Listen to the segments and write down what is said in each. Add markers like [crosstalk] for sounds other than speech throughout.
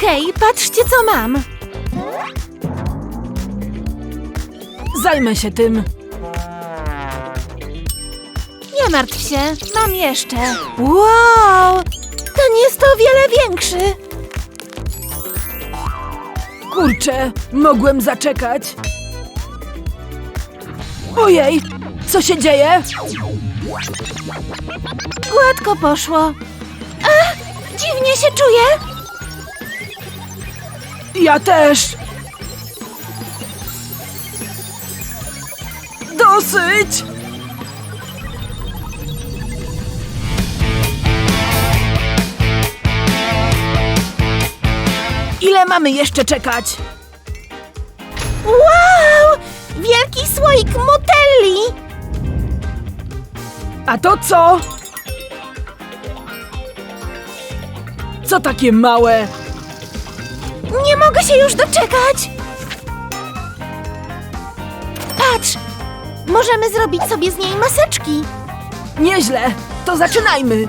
Hej, patrzcie co mam! Zajmę się tym. Nie martw się, mam jeszcze. Wow! Ten jest o wiele większy. Kurczę, mogłem zaczekać. Ojej, co się dzieje? Gładko poszło. A, dziwnie się czuję. Ja też. Dosyć! Ile mamy jeszcze czekać? Wow! Wielki słoik motelli! A to co? Co takie małe? Mogę się już doczekać! Patrz! Możemy zrobić sobie z niej maseczki. Nieźle, to zaczynajmy.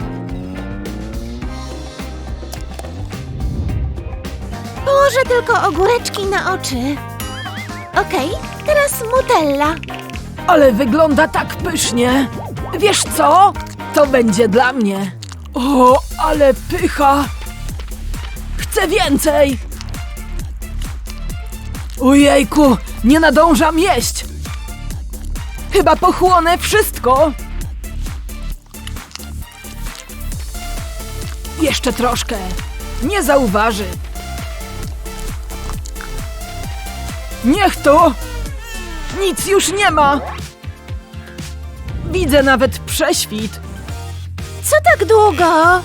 Położę tylko ogóreczki na oczy. Okej, teraz mutella. Ale wygląda tak pysznie. Wiesz co? To będzie dla mnie. O, ale pycha. Chcę więcej. Ojejku, nie nadążam jeść. Chyba pochłonę wszystko. Jeszcze troszkę. Nie zauważy. Niech to! Nic już nie ma! Widzę nawet prześwit. Co tak długo?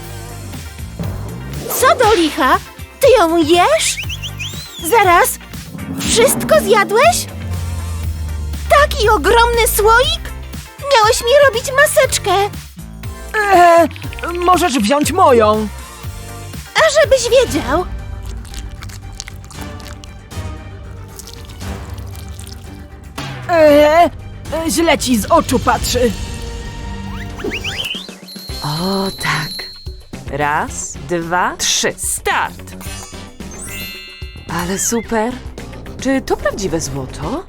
Co do licha? Ty ją jesz? Zaraz, wszystko zjadłeś? Taki ogromny słoik? Miałeś mi robić maseczkę, Eee, możesz wziąć moją. a żebyś wiedział. Eee, źle ci z oczu patrzy. O tak. Raz, dwa, trzy. Start! Ale super. Czy to prawdziwe złoto?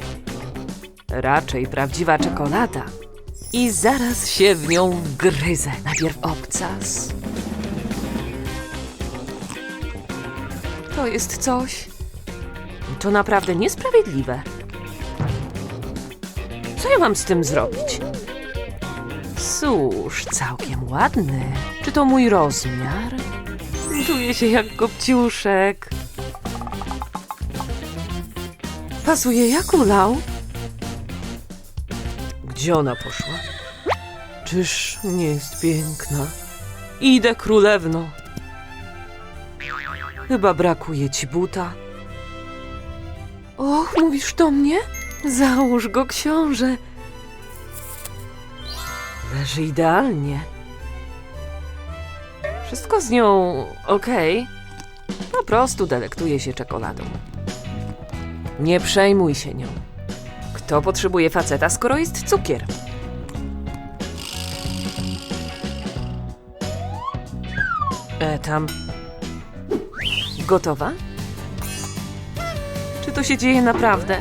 Raczej prawdziwa czekolada. I zaraz się w nią wgryzę. Najpierw obcas. To jest coś. To naprawdę niesprawiedliwe. Co ja mam z tym zrobić? Cóż, całkiem ładny. Czy to mój rozmiar? Czuję się jak kopciuszek. Pasuje jak ulał. Gdzie ona poszła? Czyż nie jest piękna? Idę królewno. Chyba brakuje ci buta. Och, mówisz do mnie? Załóż go, książę. Leży idealnie. Wszystko z nią okej. Po prostu delektuje się czekoladą. Nie przejmuj się nią. Kto potrzebuje faceta, skoro jest cukier? E, tam. Gotowa? Czy to się dzieje naprawdę?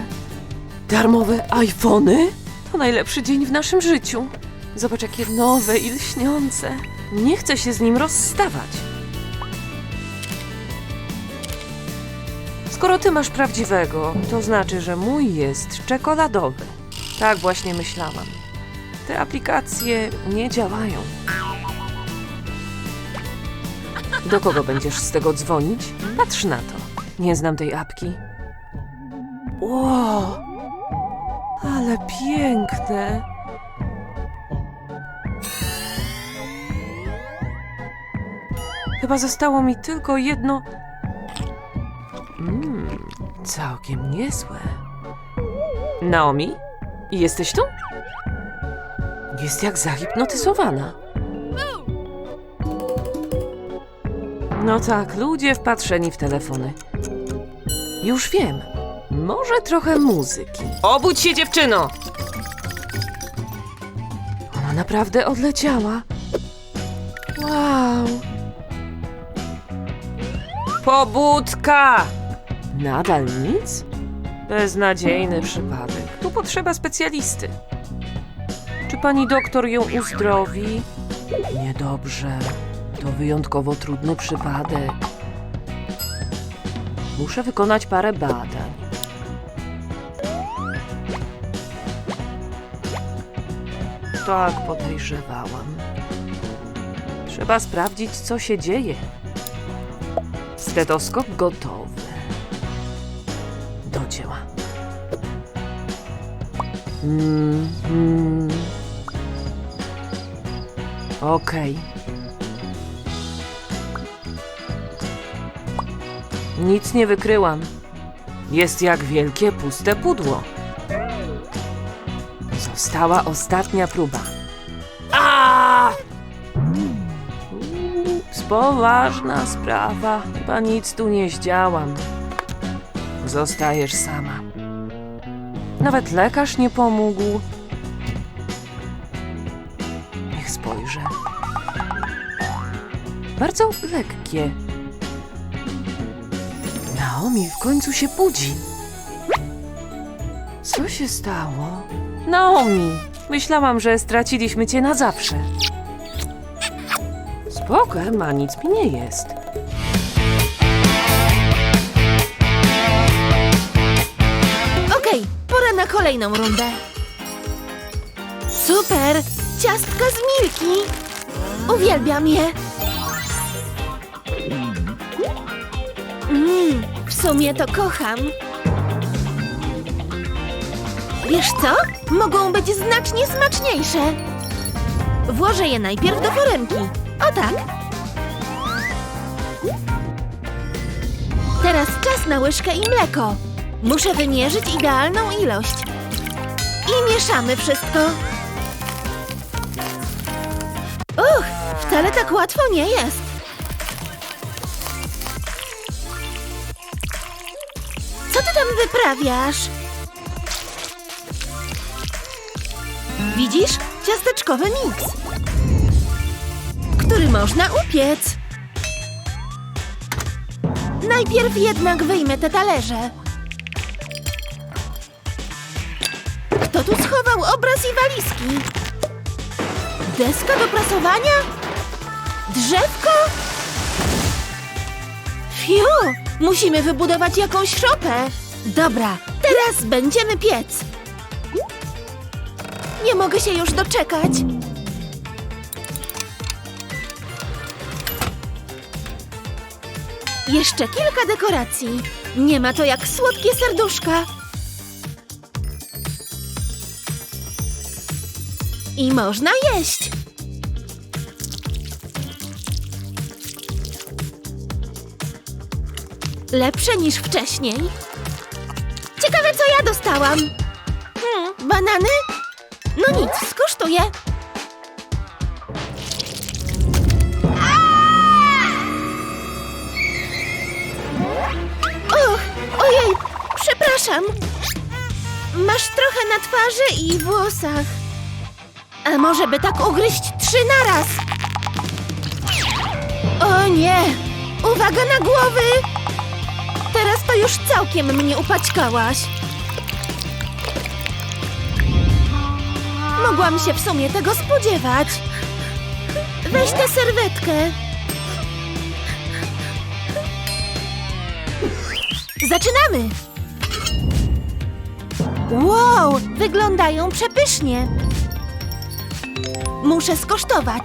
Darmowe iPhony? To najlepszy dzień w naszym życiu. Zobacz, jakie nowe i lśniące. Nie chcę się z nim rozstawać. Skoro ty masz prawdziwego, to znaczy, że mój jest czekoladowy. Tak właśnie myślałam. Te aplikacje nie działają. Do kogo będziesz z tego dzwonić? Patrz na to. Nie znam tej apki. Wow! Ale piękne! Chyba zostało mi tylko jedno. Całkiem niezłe. Naomi? Jesteś tu? Jest jak zahipnotyzowana. No tak, ludzie wpatrzeni w telefony. Już wiem. Może trochę muzyki. Obudź się, dziewczyno! Ona naprawdę odleciała. Wow. Pobudka! Nadal nic? Beznadziejny przypadek. Tu potrzeba specjalisty. Czy pani doktor ją uzdrowi? Niedobrze. To wyjątkowo trudny przypadek. Muszę wykonać parę badań. Tak podejrzewałam. Trzeba sprawdzić, co się dzieje. Stetoskop gotowy. Mm, mm. Okej. Nic nie wykryłam. Jest jak wielkie puste pudło. Została ostatnia próba. A! Ups, Poważna sprawa. Chyba nic tu nie zdziałam. Zostajesz sama. Nawet lekarz nie pomógł. Niech spojrzę. Bardzo lekkie. Naomi w końcu się budzi. Co się stało? Naomi, myślałam, że straciliśmy cię na zawsze. Spoko, ma nic mi nie jest. Okej, pora na kolejną rundę. Super! Ciastka z Milki! Uwielbiam je! Mmm, w sumie to kocham. Wiesz co? Mogą być znacznie smaczniejsze. Włożę je najpierw do foremki. O tak. Teraz czas na łyżkę i mleko. Muszę wymierzyć idealną ilość. I mieszamy wszystko. Uch, wcale tak łatwo nie jest. Co ty tam wyprawiasz? Widzisz? Ciasteczkowy miks, który można upiec. Najpierw jednak wyjmę te talerze. Tu schował obraz i walizki? Deska do prasowania? Drzewko? Fiu! Musimy wybudować jakąś szopę. Dobra, teraz będziemy piec. Nie mogę się już doczekać. Jeszcze kilka dekoracji. Nie ma to jak słodkie serduszka. I można jeść. Lepsze niż wcześniej. Ciekawe, co ja dostałam. Hmm, banany? No nic, skosztuję. Och, ojej, przepraszam. Masz trochę na twarzy i włosach. A może by tak ugryźć trzy naraz? O nie! Uwaga na głowy! Teraz to już całkiem mnie upaćkałaś. Mogłam się w sumie tego spodziewać. Weź tę serwetkę. Zaczynamy! Wow, wyglądają przepysznie. Muszę skosztować.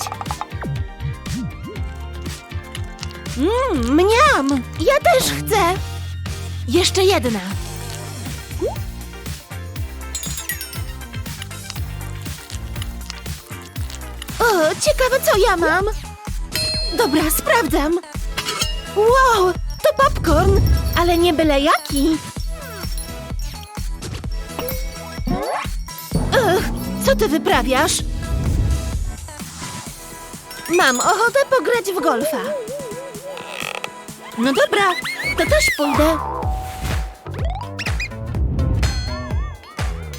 Mmm, mniam! Ja też chcę! Jeszcze jedna. O, ciekawe co ja mam. Dobra, sprawdzam. Wow, to popcorn, ale nie byle jaki. Ugh, co ty wyprawiasz? Mam ochotę pograć w golfa. No dobra, to też pójdę.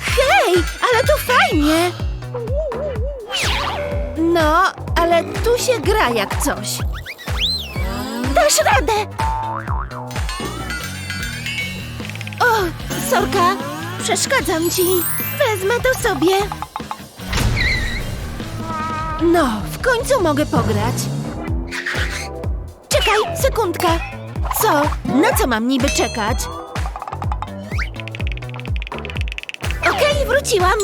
Hej, ale tu fajnie! No, ale tu się gra jak coś. Dasz radę! O, sorka, przeszkadzam ci. Wezmę to sobie. No, w końcu mogę pograć. Czekaj, sekundka. Co? Na co mam niby czekać? Okej, wróciłam.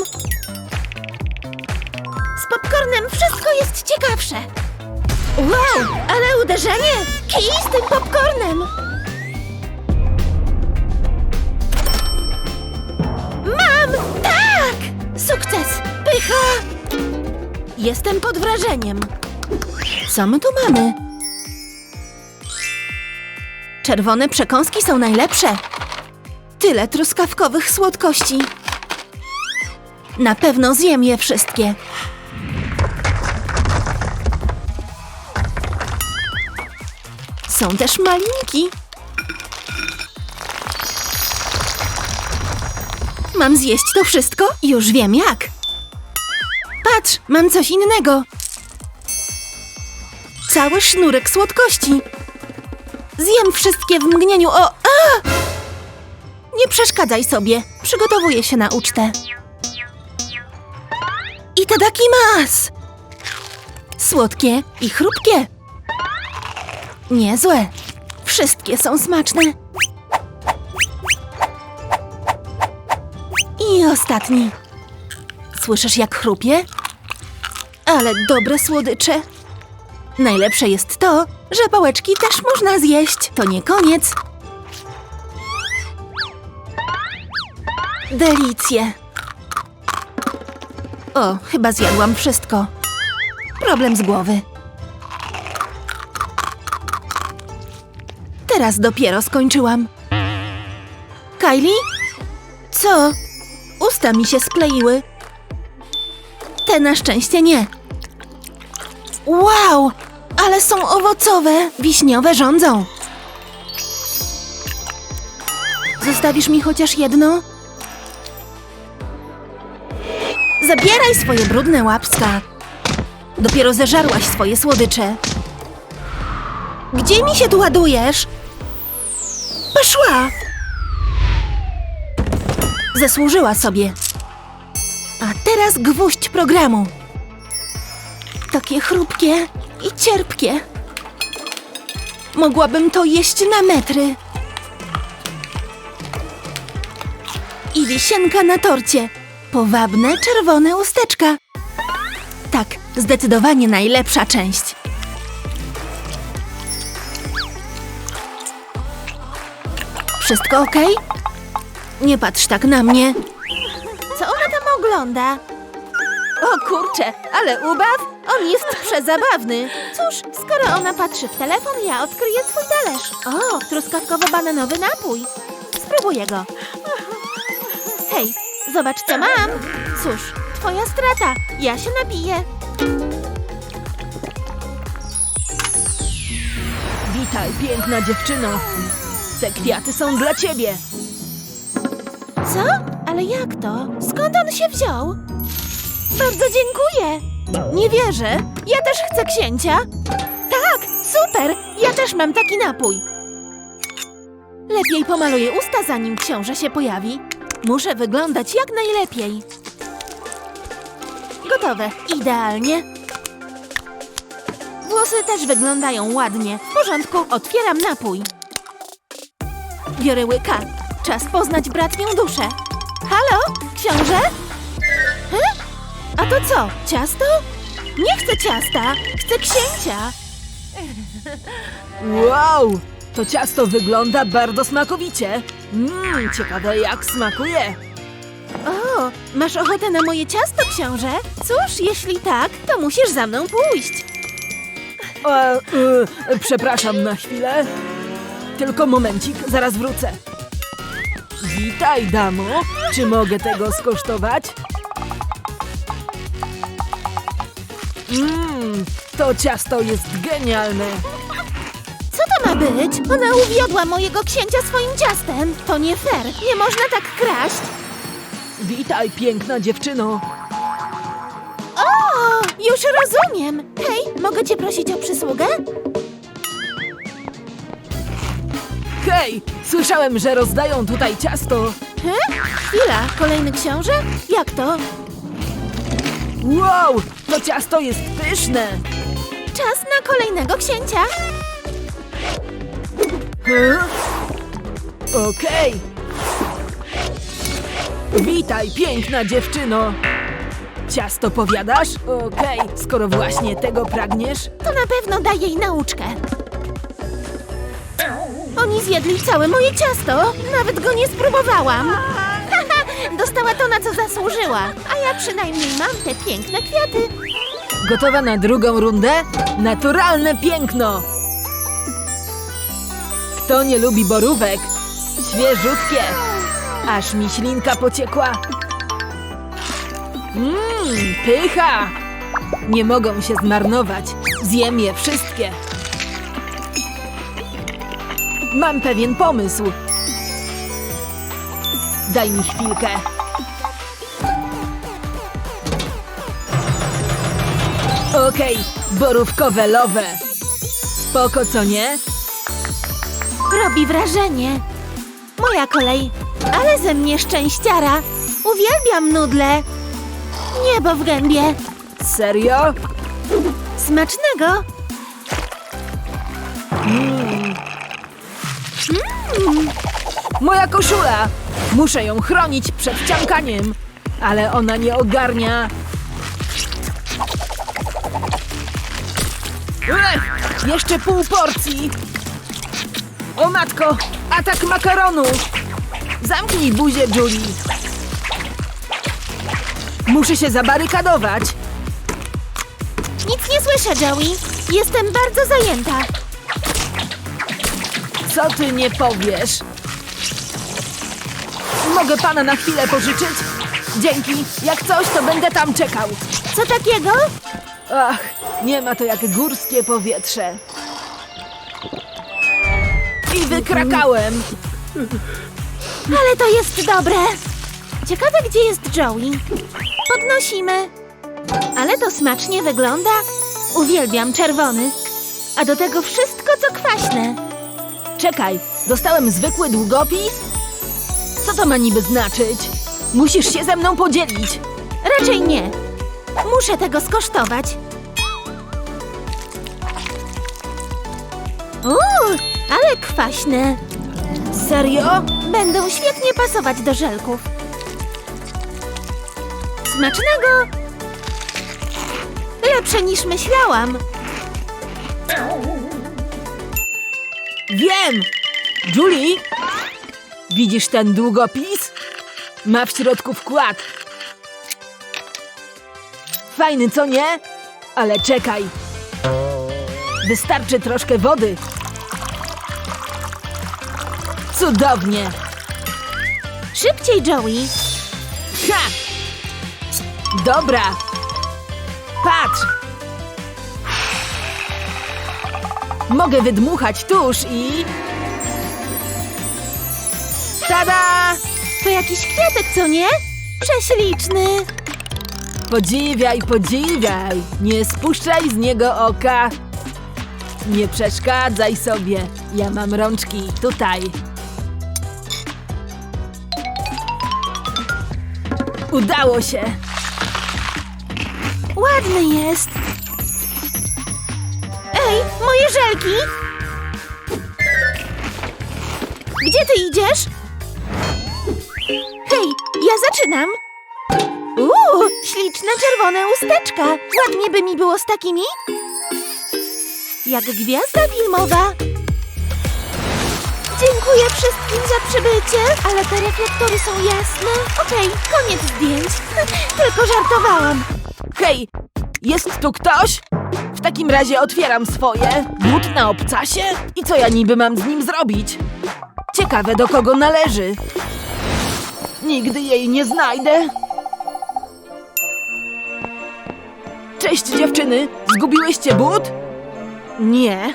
Z popcornem wszystko jest ciekawsze. Wow, ale uderzenie! Kij z tym popcornem! Mam! Tak! Sukces! Pycha! Jestem pod wrażeniem. Co my tu mamy? Czerwone przekąski są najlepsze. Tyle truskawkowych słodkości. Na pewno zjem je wszystkie. Są też malinki. Mam zjeść to wszystko? Już wiem jak. Patrz, mam coś innego. Cały sznurek słodkości. Zjem wszystkie w mgnieniu. O! A! Nie przeszkadzaj sobie. Przygotowuję się na ucztę. I tadaki mas! Słodkie i chrupkie. Niezłe. Wszystkie są smaczne. I ostatni. Słyszysz jak chrupie? Ale dobre słodycze. Najlepsze jest to, że pałeczki też można zjeść. To nie koniec. Delicje. O, chyba zjadłam wszystko. Problem z głowy. Teraz dopiero skończyłam. Kylie? Co? Usta mi się skleiły. Te na szczęście nie. Wow! Ale są owocowe! Wiśniowe rządzą. Zostawisz mi chociaż jedno? Zabieraj swoje brudne łapska. Dopiero zeżarłaś swoje słodycze. Gdzie mi się tu ładujesz? Poszła! Zasłużyła sobie. A teraz gwóźdź programu. Takie chrupkie i cierpkie. Mogłabym to jeść na metry. I wisienka na torcie. Powabne czerwone usteczka. Tak, zdecydowanie najlepsza część. Wszystko ok? Nie patrz tak na mnie. Co ona ogląda? O kurczę, ale ubaw? On jest przezabawny. Cóż, skoro ona patrzy w telefon, ja odkryję twój talerz. O, truskawkowo-bananowy napój. Spróbuję go. Hej, zobacz co mam. Cóż, twoja strata. Ja się napiję. Witaj, piękna dziewczyno. Te kwiaty są dla ciebie. Co? Ale jak to? Skąd on się wziął? Bardzo dziękuję. Nie wierzę. Ja też chcę księcia. Tak, super. Ja też mam taki napój. Lepiej pomaluję usta, zanim książę się pojawi. Muszę wyglądać jak najlepiej. Gotowe. Idealnie. Włosy też wyglądają ładnie. W porządku, otwieram napój. Biorę łyka. Czas poznać bratnią duszę. Halo, książę? He? A to co, ciasto? Nie chcę ciasta, chcę księcia. Wow, to ciasto wygląda bardzo smakowicie. Mmm, ciekawe jak smakuje. O, masz ochotę na moje ciasto, książę? Cóż, jeśli tak, to musisz za mną pójść. E, e, przepraszam na chwilę. Tylko momencik, zaraz wrócę. Witaj, damo. Czy mogę tego skosztować? Mmm, to ciasto jest genialne. Co to ma być? Ona uwiodła mojego księcia swoim ciastem. To nie fair, nie można tak kraść. Witaj, piękna dziewczyno. O, już rozumiem. Hej, mogę cię prosić o przysługę? Hej, słyszałem, że rozdają tutaj ciasto. He? Chwila, kolejny książę? Jak to? Wow, to ciasto jest pyszne. Czas na kolejnego księcia. Huh? Okej. Witaj, piękna dziewczyno. Ciasto powiadasz? Okej, skoro właśnie tego pragniesz. To na pewno da jej nauczkę. Oni zjedli całe moje ciasto. Nawet go nie spróbowałam. Haha, [laughs] Dostała to, na co zasłużyła. A ja przynajmniej mam te piękne kwiaty. Gotowa na drugą rundę? Naturalne piękno! Kto nie lubi borówek? Świeżutkie! Aż mi ślinka pociekła. Mmm, pycha! Nie mogą się zmarnować. Zjem je wszystkie. Mam pewien pomysł. Daj mi chwilkę. Okej, borówkowe lowe. Spoko, co nie? Robi wrażenie. Moja kolej. Ale ze mnie szczęściara. Uwielbiam nudle. Niebo w gębie. Serio? Smacznego. Moja koszula! Muszę ją chronić przed ciamkaniem, ale ona nie ogarnia. Ech, jeszcze pół porcji. O matko, atak makaronu! Zamknij buzię, Julie. Muszę się zabarykadować. Nic nie słyszę, Joey. Jestem bardzo zajęta. Co ty nie powiesz? Mogę pana na chwilę pożyczyć? Dzięki. Jak coś, to będę tam czekał. Co takiego? Ach, nie ma to jak górskie powietrze. I wykrakałem. Ale to jest dobre. Ciekawe, gdzie jest Joey. Podnosimy. Ale to smacznie wygląda. Uwielbiam czerwony. A do tego wszystko, co kwaśne. Czekaj, dostałem zwykły długopis? Co to ma niby znaczyć? Musisz się ze mną podzielić. Raczej nie. Muszę tego skosztować. Uuu, ale kwaśne. Serio? Będą świetnie pasować do żelków. Smacznego! Lepsze niż myślałam. Wiem! Julie? Widzisz ten długopis? Ma w środku wkład. Fajny, co nie? Ale czekaj. Wystarczy troszkę wody. Cudownie! Szybciej, Joey. Ha! Dobra! Patrz! Mogę wydmuchać tusz i... Tada! To jakiś kwiatek, co nie? Prześliczny. Podziwiaj, podziwiaj! Nie spuszczaj z niego oka! Nie przeszkadzaj sobie! Ja mam rączki tutaj. Udało się! Ładny jest. Moje żelki! Gdzie ty idziesz? Hej, ja zaczynam. Uuu, śliczne czerwone usteczka. Ładnie by mi było z takimi. Jak gwiazda filmowa. Dziękuję wszystkim za przybycie, ale te reflektory są jasne. Okej, koniec zdjęć. [laughs] Tylko żartowałam. Hej, jest tu ktoś? W takim razie otwieram swoje. But na obcasie? I co ja niby mam z nim zrobić? Ciekawe, do kogo należy. Nigdy jej nie znajdę. Cześć dziewczyny, zgubiłyście but? Nie.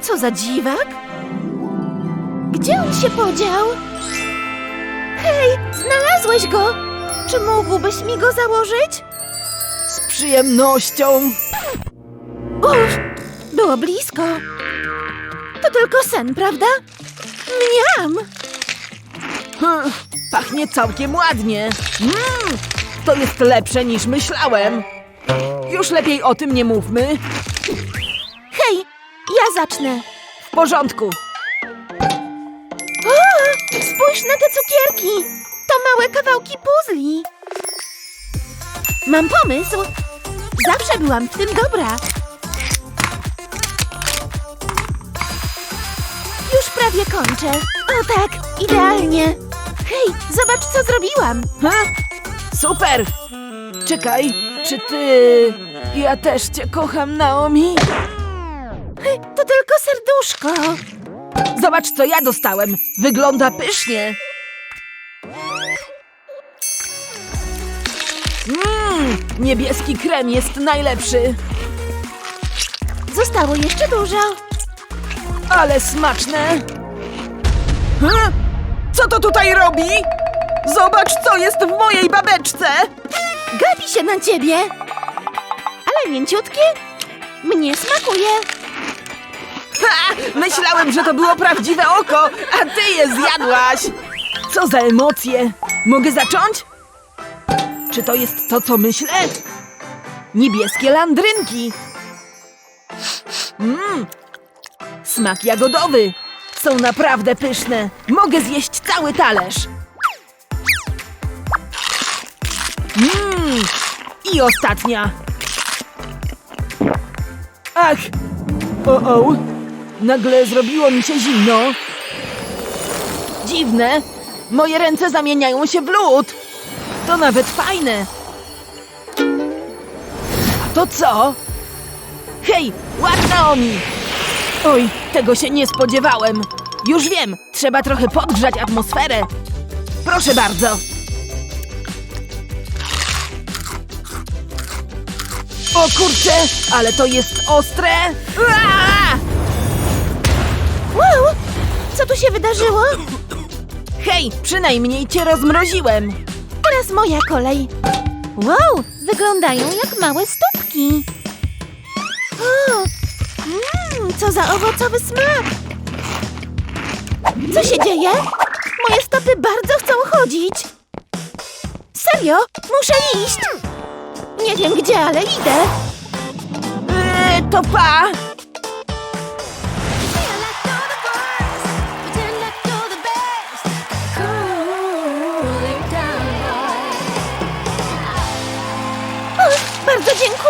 Co za dziwak? Gdzie on się podział? Hej, znalazłeś go! Czy mógłbyś mi go założyć? Przyjemnością. Uff, było blisko. To tylko sen, prawda? Mniam! Hm, pachnie całkiem ładnie. Mmm, to jest lepsze niż myślałem. Już lepiej o tym nie mówmy. Hej, ja zacznę. W porządku. O, spójrz na te cukierki. To małe kawałki puzli. Mam pomysł. Zawsze byłam w tym dobra. Już prawie kończę. O tak, idealnie. Hej, zobacz co zrobiłam. Ha? Super! Czekaj, czy ty... Ja też cię kocham, Naomi. To tylko serduszko. Zobacz, co ja dostałem. Wygląda pysznie. Niebieski krem jest najlepszy. Zostało jeszcze dużo. Ale smaczne. Ha? Co to tutaj robi? Zobacz, co jest w mojej babeczce. Gapi się na ciebie. Ale mięciutkie. Mnie smakuje. Ha! Myślałem, że to było prawdziwe oko, a ty je zjadłaś! Co za emocje! Mogę zacząć? Czy to jest to, co myślę? Niebieskie landrynki! Mmm! Smak jagodowy! Są naprawdę pyszne! Mogę zjeść cały talerz! Mmm! I ostatnia! Ach! O, o! Nagle zrobiło mi się zimno. Dziwne. Moje ręce zamieniają się w lód. To nawet fajne. A to co? Hej, ładna Omi! Oj, tego się nie spodziewałem. Już wiem, trzeba trochę podgrzać atmosferę. Proszę bardzo. O kurczę, ale to jest ostre. Ua! Wow, co tu się wydarzyło? Hej, przynajmniej cię rozmroziłem. Teraz moja kolej. Wow, wyglądają jak małe stópki. Mm, co za owocowy smak. Co się dzieje? Moje stopy bardzo chcą chodzić. Serio? Muszę iść. Nie wiem gdzie, ale idę. Eee, to pa!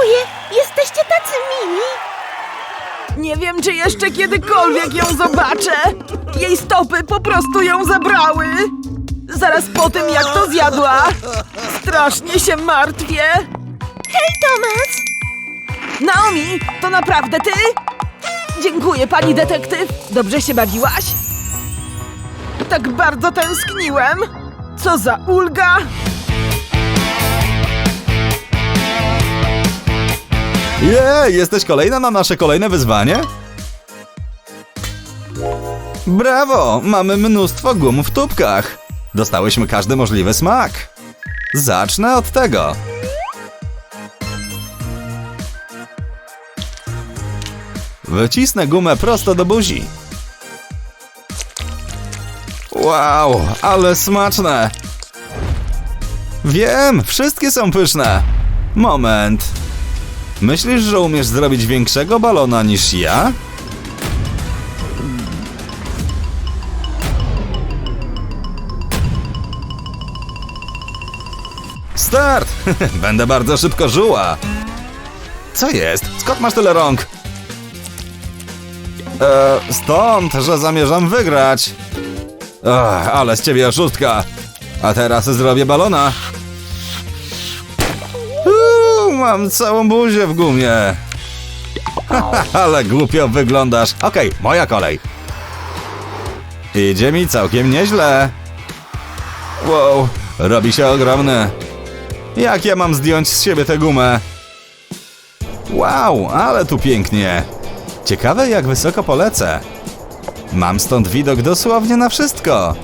Dziękuję. Jesteście tacy mili. Nie wiem, czy jeszcze kiedykolwiek ją zobaczę. Jej stopy po prostu ją zabrały. Zaraz po tym, jak to zjadła. Strasznie się martwię. Hej, Tomas. Naomi, to naprawdę ty? Dziękuję, pani detektyw. Dobrze się bawiłaś? Tak bardzo tęskniłem. Co za ulga. Jej, jesteś kolejna na nasze kolejne wyzwanie? Brawo! Mamy mnóstwo gum w tubkach. Dostałyśmy każdy możliwy smak. Zacznę od tego. Wycisnę gumę prosto do buzi. Wow, ale smaczne! Wiem, wszystkie są pyszne. Moment. Myślisz, że umiesz zrobić większego balona niż ja? Start! [laughs] Będę bardzo szybko żuła. Co jest? Skąd masz tyle rąk? E, stąd, że zamierzam wygrać. Ale z ciebie oszustka. A teraz zrobię balona. Mam całą buzię w gumie. [laughs] Ale głupio wyglądasz. Okej, moja kolej. Idzie mi całkiem nieźle. Wow, robi się ogromny. Jak ja mam zdjąć z siebie tę gumę? Wow, ale tu pięknie. Ciekawe jak wysoko polecę. Mam stąd widok dosłownie na wszystko.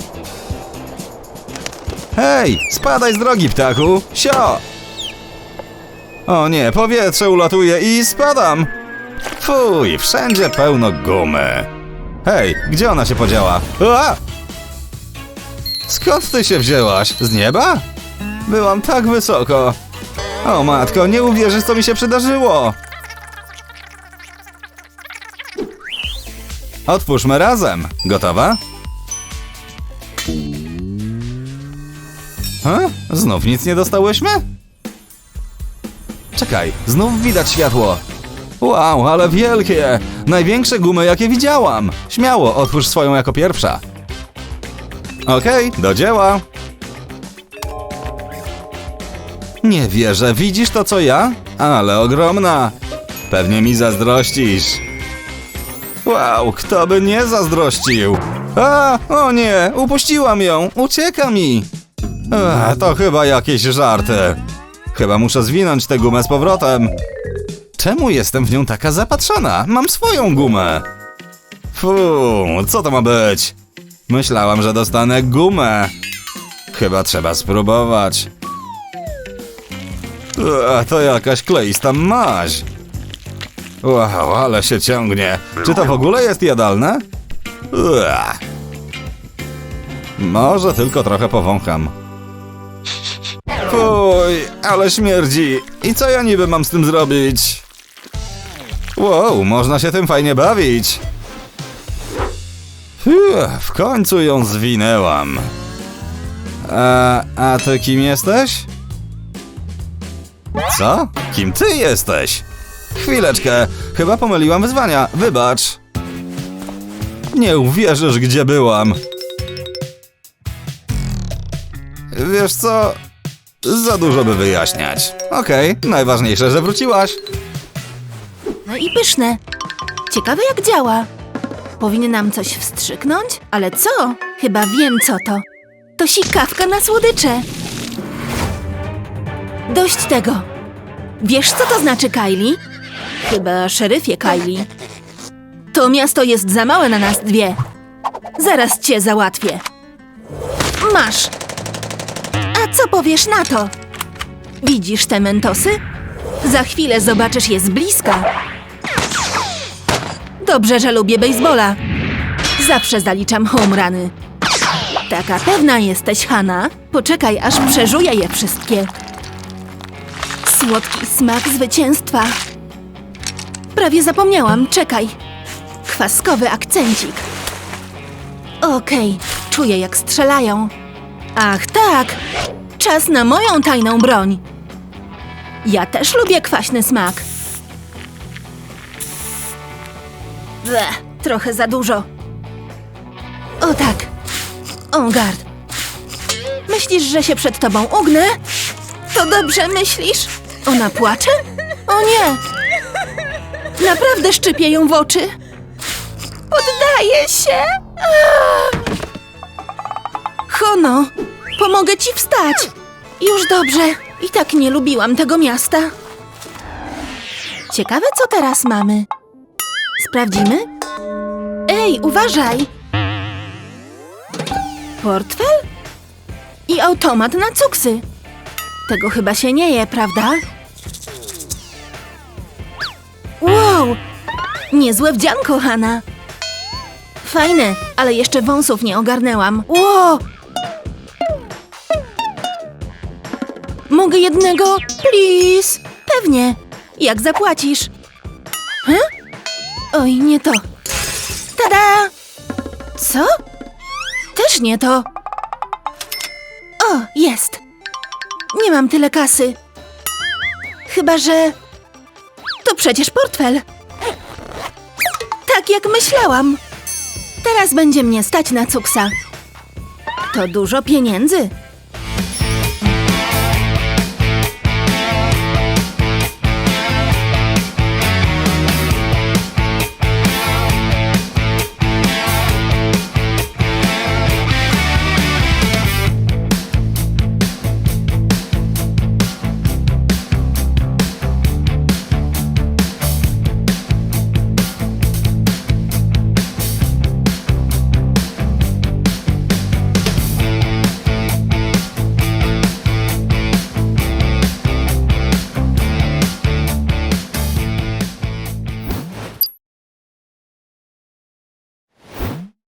Hej, spadaj z drogi, ptaku. Sio! O nie, powietrze ulatuje i spadam. Fuj, wszędzie pełno gumy. Hej, gdzie ona się podziała? Skąd ty się wzięłaś? Z nieba? Byłam tak wysoko. O matko, nie uwierzysz, co mi się przydarzyło. Otwórzmy razem. Gotowa? He? Znów nic nie dostałyśmy? Czekaj, znów widać światło. Wow, ale wielkie! Największe gumy, jakie widziałam! Śmiało, otwórz swoją jako pierwsza. Okej, do dzieła. Nie wierzę, widzisz to co ja? Ale ogromna. Pewnie mi zazdrościsz. Wow, kto by nie zazdrościł? A, o nie, upuściłam ją, ucieka mi. Ech, to chyba jakieś żarty. Chyba muszę zwinąć tę gumę z powrotem. Czemu jestem w nią taka zapatrzona? Mam swoją gumę. Fu, co to ma być? Myślałam, że dostanę gumę. Chyba trzeba spróbować. Ua, to jakaś kleista maź. Wow, ale się ciągnie. Czy to w ogóle jest jadalne? Ua. Może tylko trochę powącham. Fuj, ale śmierdzi. I co ja niby mam z tym zrobić? Wow, można się tym fajnie bawić. Fuh, w końcu ją zwinęłam. A, a ty kim jesteś? Co? Kim ty jesteś? Chwileczkę, chyba pomyliłam wyzwania, wybacz. Nie uwierzysz, gdzie byłam. Wiesz co? Za dużo by wyjaśniać. Okej, najważniejsze, że wróciłaś. No i pyszne. Ciekawe jak działa. Powinnam coś wstrzyknąć? Ale co? Chyba wiem co to. To sikawka na słodycze. Dość tego. Wiesz co to znaczy, Kylie? Chyba szeryfie Kylie. To miasto jest za małe na nas dwie. Zaraz cię załatwię. Masz. Co powiesz na to? Widzisz te mentosy? Za chwilę zobaczysz je z bliska. Dobrze, że lubię baseballa. Zawsze zaliczam home runy. Taka pewna jesteś, Hanna. Poczekaj, aż przeżuję je wszystkie. Słodki smak zwycięstwa. Prawie zapomniałam, czekaj. Kwaskowy akcencik. Okej, czuję jak strzelają. Ach tak, czas na moją tajną broń. Ja też lubię kwaśny smak. Bleh, trochę za dużo. O tak. On guard. Myślisz, że się przed tobą ugnę? To dobrze myślisz? Ona płacze? O nie! Naprawdę szczypie ją w oczy. Poddaję się. Hono, pomogę ci wstać. Już dobrze. I tak nie lubiłam tego miasta. Ciekawe, co teraz mamy. Sprawdzimy? Ej, uważaj! Portfel? I automat na cuksy. Tego chyba się nie je, prawda? Wow! Niezłe wdzianko, Hanna. Fajne, ale jeszcze wąsów nie ogarnęłam. Wow! Mogę jednego? Please! Pewnie. Jak zapłacisz? Hm? Oj, nie to. Tada! Co? Też nie to. O, jest. Nie mam tyle kasy. Chyba, że... To przecież portfel. Tak jak myślałam. Teraz będzie mnie stać na cuksa. To dużo pieniędzy.